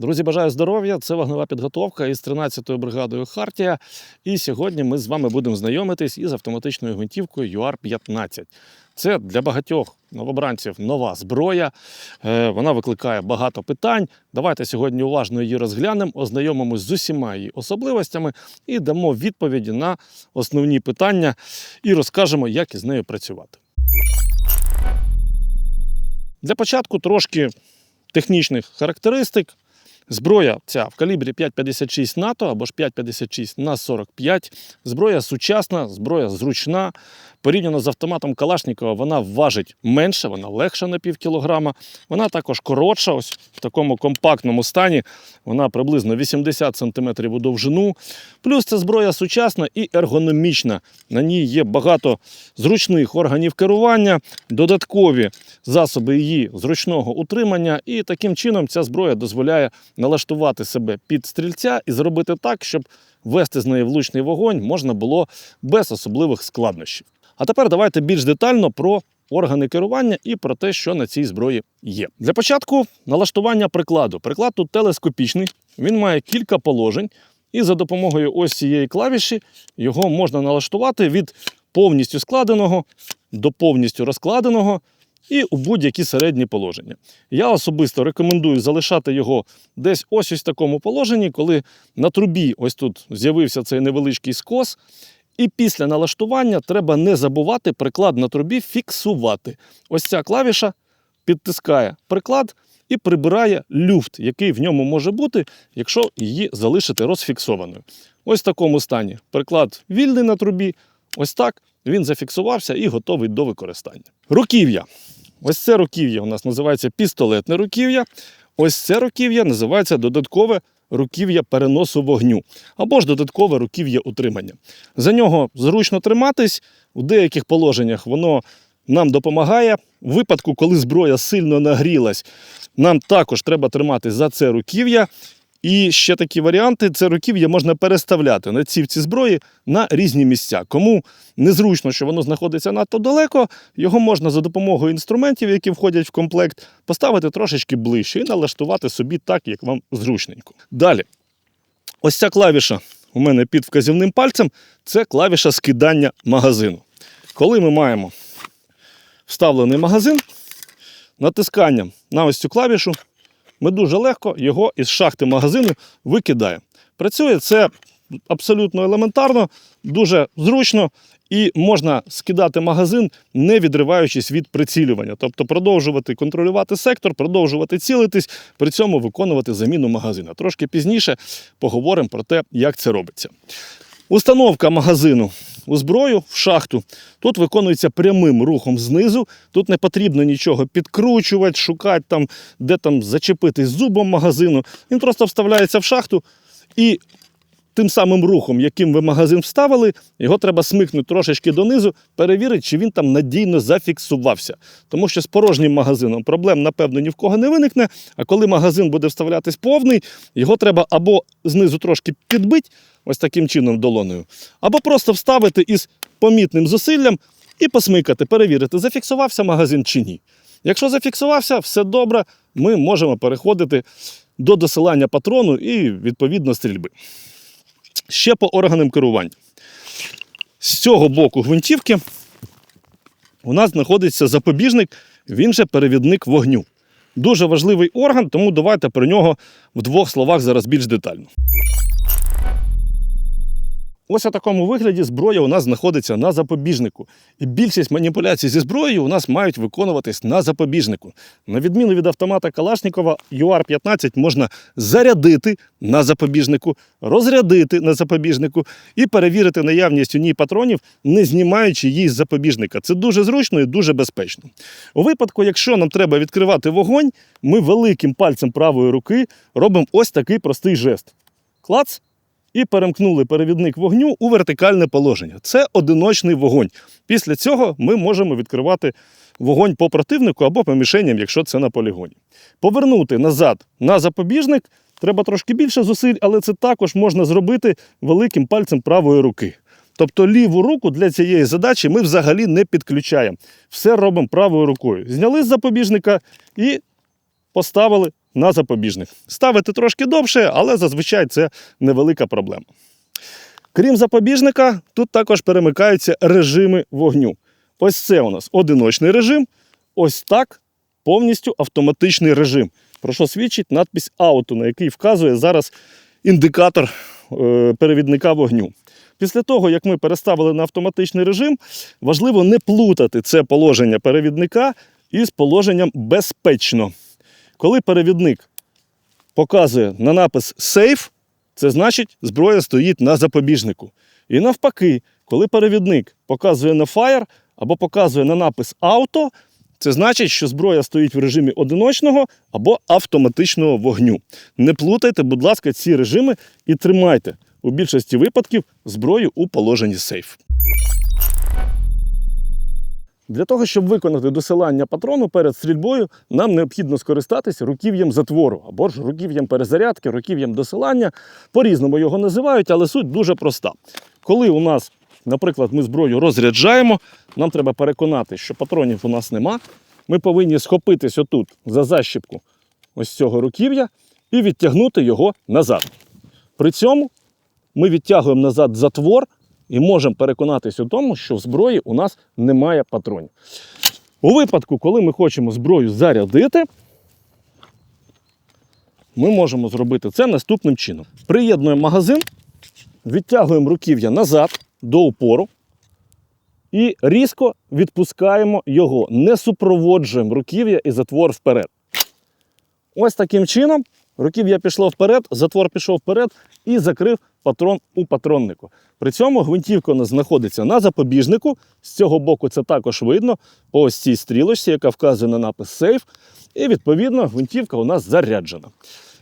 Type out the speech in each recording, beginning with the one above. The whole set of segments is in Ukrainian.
Друзі, бажаю здоров'я! Це вогнева підготовка із 13-ю бригадою Хартія. І сьогодні ми з вами будемо знайомитись із автоматичною гвинтівкою UR-15. Це для багатьох новобранців нова зброя. Е, Вона викликає багато питань. Давайте сьогодні уважно її розглянемо, ознайомимось з усіма її особливостями і дамо відповіді на основні питання і розкажемо, як із нею працювати. Для початку трошки технічних характеристик. Зброя ця в калібрі 5,56 НАТО або ж 5,56 на 45. Зброя сучасна, зброя зручна. Порівняно з автоматом Калашникова, вона важить менше, вона легша на пів кілограма. Вона також коротша, ось в такому компактному стані. Вона приблизно 80 см у довжину. Плюс ця зброя сучасна і ергономічна. На ній є багато зручних органів керування, додаткові засоби її зручного утримання. І таким чином ця зброя дозволяє налаштувати себе під стрільця і зробити так, щоб вести з неї влучний вогонь можна було без особливих складнощів. А тепер давайте більш детально про органи керування і про те, що на цій зброї є. Для початку налаштування прикладу. Приклад тут телескопічний, він має кілька положень, і за допомогою ось цієї клавіші його можна налаштувати від повністю складеного до повністю розкладеного і у будь-які середні положення. Я особисто рекомендую залишати його десь ось ось в такому положенні, коли на трубі ось тут з'явився цей невеличкий скос. І після налаштування треба не забувати приклад на трубі фіксувати. Ось ця клавіша підтискає приклад і прибирає люфт, який в ньому може бути, якщо її залишити розфіксованою. Ось в такому стані приклад вільний на трубі. Ось так він зафіксувався і готовий до використання. Руків'я. Ось це руків'я у нас називається пістолетне руків'я. Ось це руків'я називається додаткове руків'я переносу вогню або ж додаткове руків'я утримання. За нього зручно триматись, у деяких положеннях воно нам допомагає. У випадку, коли зброя сильно нагрілась, нам також треба триматись за це руків'я. І ще такі варіанти: це руків'я можна переставляти на цівці зброї на різні місця. Кому незручно, що воно знаходиться надто далеко, його можна за допомогою інструментів, які входять в комплект, поставити трошечки ближче і налаштувати собі так, як вам зручненько. Далі, ось ця клавіша у мене під вказівним пальцем це клавіша скидання магазину. Коли ми маємо вставлений магазин, натисканням на ось цю клавішу ми дуже легко його із шахти магазину викидаємо. Працює це абсолютно елементарно, дуже зручно і можна скидати магазин, не відриваючись від прицілювання. Тобто продовжувати контролювати сектор, продовжувати цілитись, при цьому виконувати заміну магазина. Трошки пізніше поговоримо про те, як це робиться. Установка магазину зброю в шахту тут виконується прямим рухом знизу. Тут не потрібно нічого підкручувати, шукати там, де там зачепитись зубом магазину. Він просто вставляється в шахту і тим самим рухом, яким ви магазин вставили, його треба смикнути трошечки донизу, перевірити, чи він там надійно зафіксувався. Тому що з порожнім магазином проблем, напевно, ні в кого не виникне. А коли магазин буде вставлятись повний, його треба або знизу трошки підбити, ось таким чином долоною, або просто вставити із помітним зусиллям і посмикати, перевірити, зафіксувався магазин чи ні. Якщо зафіксувався, все добре, ми можемо переходити до досилання патрону і відповідно стрільби. Ще по органам керування. З цього боку гвинтівки у нас знаходиться запобіжник, він же перевідник вогню. Дуже важливий орган, тому давайте про нього в двох словах зараз більш детально. Ось у такому вигляді зброя у нас знаходиться на запобіжнику. І більшість маніпуляцій зі зброєю у нас мають виконуватись на запобіжнику. На відміну від автомата Калашникова, UR-15 можна зарядити на запобіжнику, розрядити на запобіжнику і перевірити наявність у ній патронів, не знімаючи її з запобіжника. Це дуже зручно і дуже безпечно. У випадку, якщо нам треба відкривати вогонь, ми великим пальцем правої руки робимо ось такий простий жест. Клац і перемкнули перевідник вогню у вертикальне положення. Це одиночний вогонь. Після цього ми можемо відкривати вогонь по противнику або по мішеням, якщо це на полігоні. Повернути назад на запобіжник треба трошки більше зусиль, але це також можна зробити великим пальцем правої руки. Тобто ліву руку для цієї задачі ми взагалі не підключаємо. Все робимо правою рукою. Зняли з запобіжника і поставили на запобіжник. Ставити трошки довше, але зазвичай це невелика проблема. Крім запобіжника, тут також перемикаються режими вогню. Ось це у нас одиночний режим, ось так повністю автоматичний режим. Про що свідчить надпись Auto, на який вказує зараз індикатор е, перевідника вогню. Після того, як ми переставили на автоматичний режим, важливо не плутати це положення перевідника із положенням безпечно. Коли перевідник показує на напис Safe, це значить, зброя стоїть на запобіжнику. І навпаки, коли перевідник показує на Fire або показує на напис Auto, це значить, що зброя стоїть в режимі одиночного або автоматичного вогню. Не плутайте, будь ласка, ці режими і тримайте у більшості випадків зброю у положенні сейф. Для того, щоб виконати досилання патрону перед стрільбою, нам необхідно скористатися руків'ям затвору або ж руків'ям перезарядки, руків'ям досилання. По-різному його називають, але суть дуже проста. Коли у нас, наприклад, ми зброю розряджаємо, нам треба переконати, що патронів у нас нема. Ми повинні схопитись отут за защіпку ось цього руків'я і відтягнути його назад. При цьому ми відтягуємо назад затвор і можемо переконатись у тому, що в зброї у нас немає патронів. У випадку, коли ми хочемо зброю зарядити, ми можемо зробити це наступним чином. Приєднуємо магазин, відтягуємо руків'я назад до упору і різко відпускаємо його, не супроводжуємо руків'я і затвор вперед. Ось таким чином руків'я пішло вперед, затвор пішов вперед і закрив патрон у патроннику. При цьому гвинтівка у нас знаходиться на запобіжнику. З цього боку це також видно по ось цій стрілочці, яка вказує на напис сейф. І відповідно гвинтівка у нас заряджена.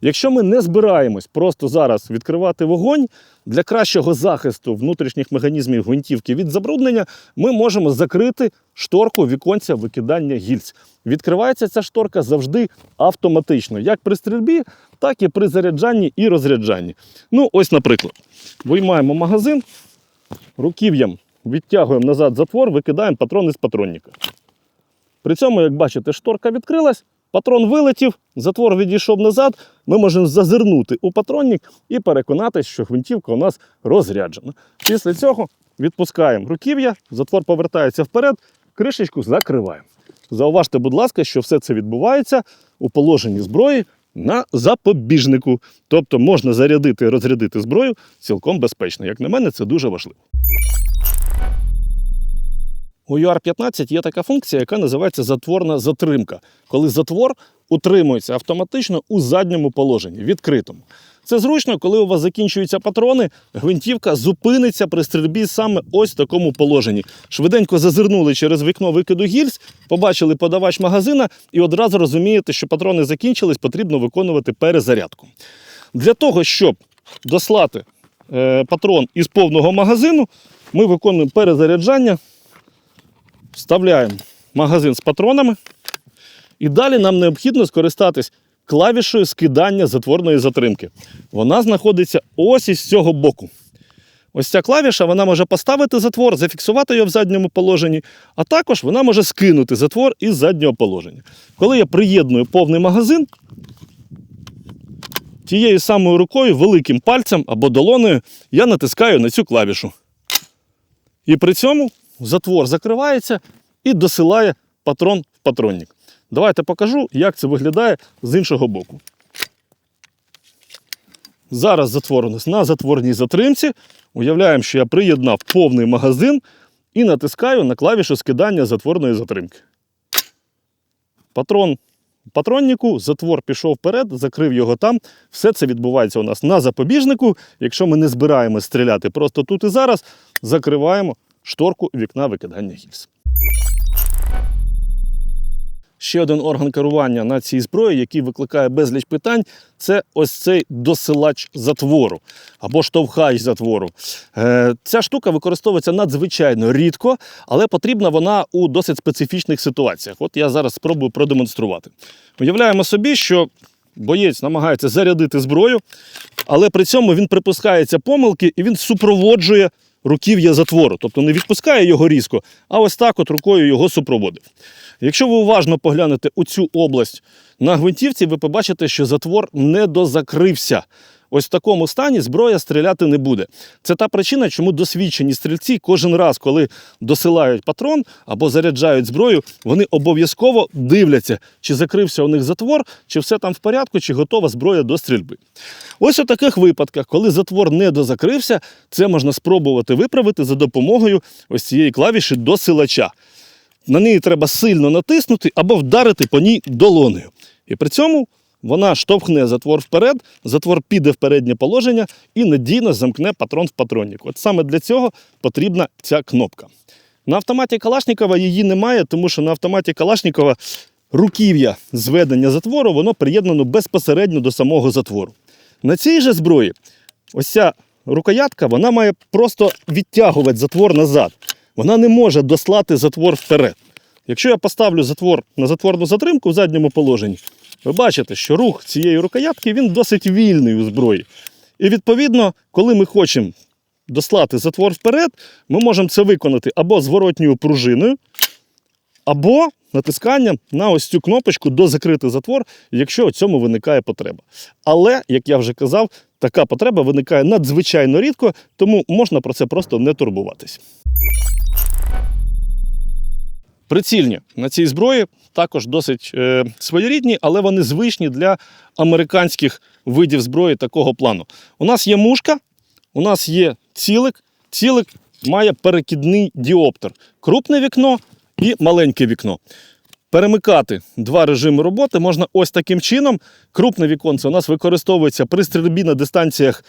Якщо ми не збираємось просто зараз відкривати вогонь, для кращого захисту внутрішніх механізмів гвинтівки від забруднення, ми можемо закрити шторку віконця викидання гільз. Відкривається ця шторка завжди автоматично, як при стрільбі, так і при заряджанні і розряджанні. Ну, ось, наприклад, виймаємо магазин, руків'ям відтягуємо назад затвор, викидаємо патрони з патронника. При цьому, як бачите, шторка відкрилась, патрон вилетів, затвор відійшов назад. Ми можемо зазирнути у патронник і переконатися, що гвинтівка у нас розряджена. Після цього відпускаємо руків'я, затвор повертається вперед, кришечку закриваємо. Зауважте, будь ласка, що все це відбувається у положенні зброї на запобіжнику. Тобто можна зарядити і розрядити зброю цілком безпечно. Як на мене, це дуже важливо. У UR15 є така функція, яка називається затворна затримка, коли затвор утримується автоматично у задньому положенні, відкритому. Це зручно, коли у вас закінчуються патрони, гвинтівка зупиниться при стрільбі саме ось в такому положенні. Швиденько зазирнули через вікно викиду гільз, побачили подавач магазина і одразу розумієте, що патрони закінчились, потрібно виконувати перезарядку. Для того, щоб дослати е, патрон із повного магазину, ми виконуємо перезаряджання вставляємо магазин з патронами. І далі нам необхідно скористатись клавішою скидання затворної затримки. Вона знаходиться ось із цього боку. Ось ця клавіша вона може поставити затвор, зафіксувати його в задньому положенні, а також вона може скинути затвор із заднього положення. Коли я приєдную повний магазин, тією самою рукою, великим пальцем або долоною я натискаю на цю клавішу. І при цьому затвор закривається і досилає патрон в патронник. Давайте покажу, як це виглядає з іншого боку. Зараз затвор у нас на затворній затримці. Уявляємо, що я приєднав повний магазин і натискаю на клавішу скидання затворної затримки. Патрон в патроннику, затвор пішов вперед, закрив його там. Все це відбувається у нас на запобіжнику. Якщо ми не збираємось стріляти просто тут і зараз, закриваємо шторку вікна викидання гільз. Ще один орган керування на цій зброї, який викликає безліч питань, це ось цей досилач затвору або штовхач затвору. Е, ця штука використовується надзвичайно рідко, але потрібна вона у досить специфічних ситуаціях. От я зараз спробую продемонструвати. Уявляємо собі, що боєць намагається зарядити зброю, але при цьому він припускається помилки і він супроводжує руків'я затвору, тобто не відпускає його різко, а ось так от рукою його супроводив. Якщо ви уважно поглянете у цю область на гвинтівці, ви побачите, що затвор не дозакрився. Ось в такому стані зброя стріляти не буде. Це та причина, чому досвідчені стрільці кожен раз, коли досилають патрон або заряджають зброю, вони обов'язково дивляться, чи закрився у них затвор, чи все там в порядку, чи готова зброя до стрільби. Ось у таких випадках, коли затвор не дозакрився, це можна спробувати виправити за допомогою ось цієї клавіші досилача. На неї треба сильно натиснути або вдарити по ній долонею. І при цьому вона штовхне затвор вперед, затвор піде в переднє положення і надійно замкне патрон в патронник. От саме для цього потрібна ця кнопка. На автоматі Калашникова її немає, тому що на автоматі Калашникова руків'я зведення затвору воно приєднано безпосередньо до самого затвору. На цій же зброї ось ця рукоятка вона має просто відтягувати затвор назад. Вона не може дослати затвор вперед. Якщо я поставлю затвор на затворну затримку в задньому положенні, ви бачите, що рух цієї рукоятки він досить вільний у зброї. І відповідно, коли ми хочемо дослати затвор вперед, ми можемо це виконати або зворотньою пружиною, або натисканням на ось цю кнопочку до закрити затвор, якщо у цьому виникає потреба. Але, як я вже казав, така потреба виникає надзвичайно рідко, тому можна про це просто не турбуватись. Прицільні на цій зброї також досить е, своєрідні, але вони звичні для американських видів зброї такого плану. У нас є мушка, у нас є цілик. Цілик має перекидний діоптер, крупне вікно і маленьке вікно. Перемикати два режими роботи можна ось таким чином. Крупне віконце у нас використовується при стрільбі на дистанціях,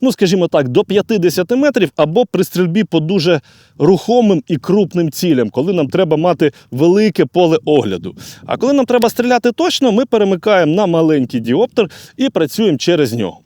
ну, скажімо так, до 50 метрів, або при стрільбі по дуже рухомим і крупним цілям, коли нам треба мати велике поле огляду. А коли нам треба стріляти точно, ми перемикаємо на маленький діоптер і працюємо через нього.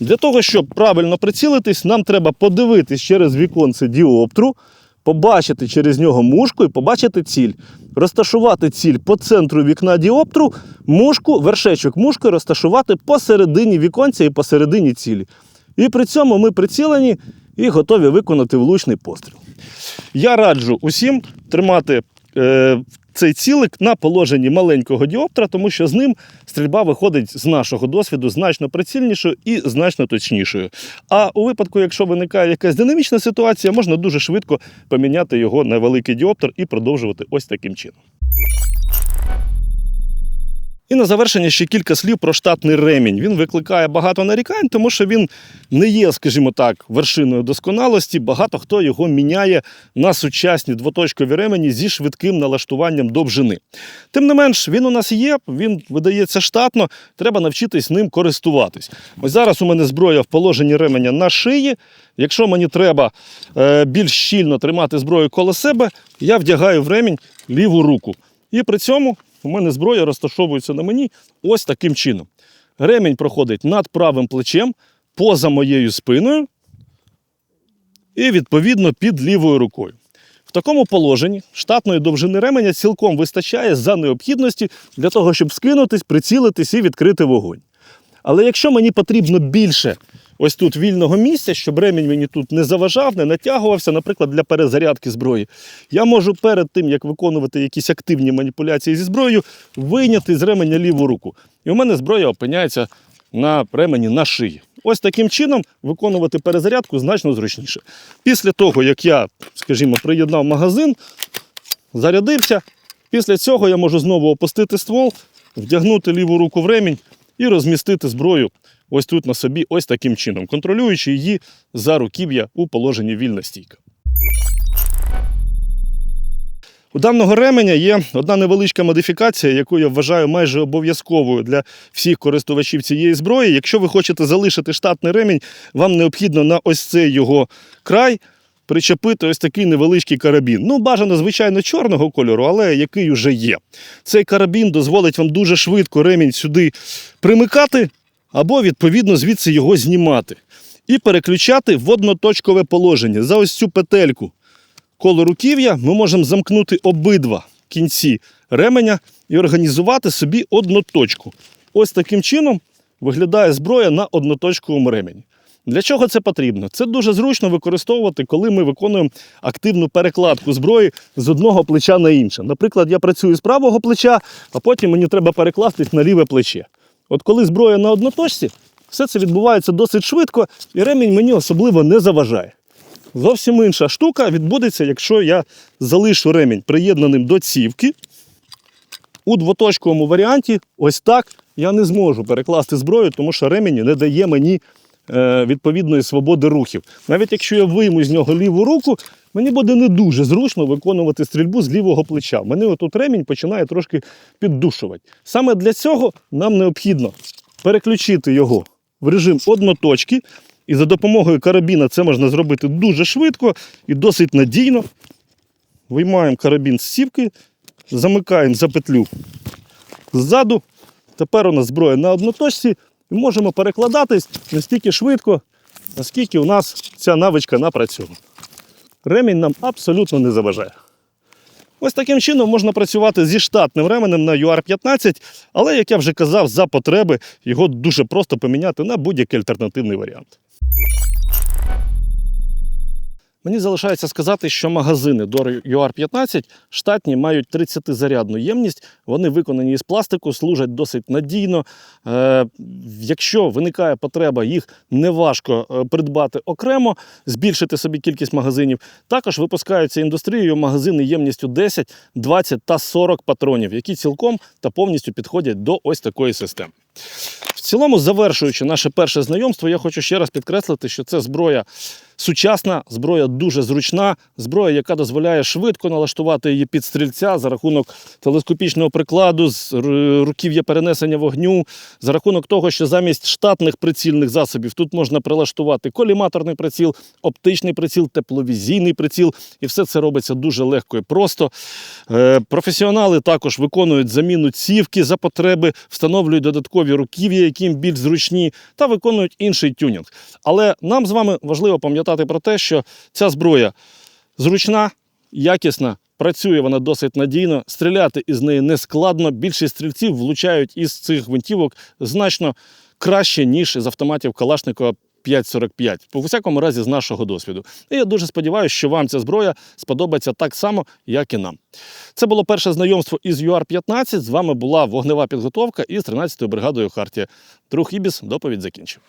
Для того, щоб правильно прицілитись, нам треба подивитись через віконце діоптру, побачити через нього мушку і побачити ціль. Розташувати ціль по центру вікна діоптру, мушку, вершечок мушки розташувати посередині віконця і посередині цілі. І при цьому ми прицілені і готові виконати влучний постріл. Я раджу усім тримати е, цей цілик на положенні маленького діоптра, тому що з ним стрільба виходить з нашого досвіду значно прицільнішою і значно точнішою. А у випадку, якщо виникає якась динамічна ситуація, можна дуже швидко поміняти його на великий діоптер і продовжувати ось таким чином. І на завершення ще кілька слів про штатний ремінь. Він викликає багато нарікань, тому що він не є, скажімо так, вершиною досконалості. Багато хто його міняє на сучасні двоточкові ремені зі швидким налаштуванням довжини. Тим не менш, він у нас є, він видається штатно, треба навчитись ним користуватись. Ось зараз у мене зброя в положенні ременя на шиї. Якщо мені треба е, більш щільно тримати зброю коло себе, я вдягаю в ремінь ліву руку. І при цьому у мене зброя розташовується на мені ось таким чином. Ремінь проходить над правим плечем, поза моєю спиною і, відповідно, під лівою рукою. В такому положенні штатної довжини ременя цілком вистачає за необхідності для того, щоб скинутись, прицілитись і відкрити вогонь. Але якщо мені потрібно більше ось тут вільного місця, щоб ремінь мені тут не заважав, не натягувався, наприклад, для перезарядки зброї, я можу перед тим, як виконувати якісь активні маніпуляції зі зброєю, вийняти з ременя ліву руку. І у мене зброя опиняється на ремені на шиї. Ось таким чином виконувати перезарядку значно зручніше. Після того, як я, скажімо, приєднав магазин, зарядився, після цього я можу знову опустити ствол, вдягнути ліву руку в ремінь і розмістити зброю ось тут на собі, ось таким чином, контролюючи її за руків'я у положенні вільна стійка. У даного ременя є одна невеличка модифікація, яку я вважаю майже обов'язковою для всіх користувачів цієї зброї. Якщо ви хочете залишити штатний ремінь, вам необхідно на ось цей його край причепити ось такий невеличкий карабін. Ну, бажано, звичайно, чорного кольору, але який уже є. Цей карабін дозволить вам дуже швидко ремінь сюди примикати, або, відповідно, звідси його знімати. І переключати в одноточкове положення за ось цю петельку коло руків'я ми можемо замкнути обидва кінці ременя і організувати собі одноточку. Ось таким чином виглядає зброя на одноточковому ремені. Для чого це потрібно? Це дуже зручно використовувати, коли ми виконуємо активну перекладку зброї з одного плеча на інше. Наприклад, я працюю з правого плеча, а потім мені треба перекластись на ліве плече. От коли зброя на одноточці, все це відбувається досить швидко, і ремінь мені особливо не заважає. Зовсім інша штука відбудеться, якщо я залишу ремінь приєднаним до цівки. У двоточковому варіанті, ось так, я не зможу перекласти зброю, тому що ремінь не дає мені е, відповідної свободи рухів. Навіть якщо я вийму з нього ліву руку, мені буде не дуже зручно виконувати стрільбу з лівого плеча. Мене отут ремінь починає трошки піддушувати. Саме для цього нам необхідно переключити його в режим одноточки. І за допомогою карабіна це можна зробити дуже швидко і досить надійно. Виймаємо карабін з сівки, замикаємо за петлю ззаду. Тепер у нас зброя на одноточці і можемо перекладатись настільки швидко, наскільки у нас ця навичка напрацьована. Ремінь нам абсолютно не заважає. Ось таким чином можна працювати зі штатним ременем на UR-15, але, як я вже казав, за потреби його дуже просто поміняти на будь-який альтернативний варіант. Мені залишається сказати, що магазини до UR-15 штатні мають 30-зарядну ємність. Вони виконані із пластику, служать досить надійно. Е, якщо виникає потреба, їх неважко е, придбати окремо, збільшити собі кількість магазинів. Також випускаються індустрією магазини ємністю 10, 20 та 40 патронів, які цілком та повністю підходять до ось такої системи. В цілому, завершуючи наше перше знайомство, я хочу ще раз підкреслити, що це зброя сучасна, зброя дуже зручна, зброя, яка дозволяє швидко налаштувати її під стрільця за рахунок телескопічного прикладу, з ру- руків'я перенесення вогню, за рахунок того, що замість штатних прицільних засобів тут можна прилаштувати коліматорний приціл, оптичний приціл, тепловізійний приціл, і все це робиться дуже легко і просто. Е, Професіонали також виконують заміну цівки за потреби, встановлюють додаткові руків'я, які їм більш зручні, та виконують інший тюнінг. Але нам з вами важливо пам'ятати про те, що ця зброя зручна, якісна. Працює вона досить надійно, стріляти із неї не складно. Більшість стрільців влучають із цих гвинтівок значно краще, ніж із автоматів Калашникова 5.45, по всякому разі з нашого досвіду. І я дуже сподіваюся, що вам ця зброя сподобається так само, як і нам. Це було перше знайомство із UR-15. З вами була вогнева підготовка із 13-ю бригадою Хартія. Друг Ібіс, доповідь закінчив.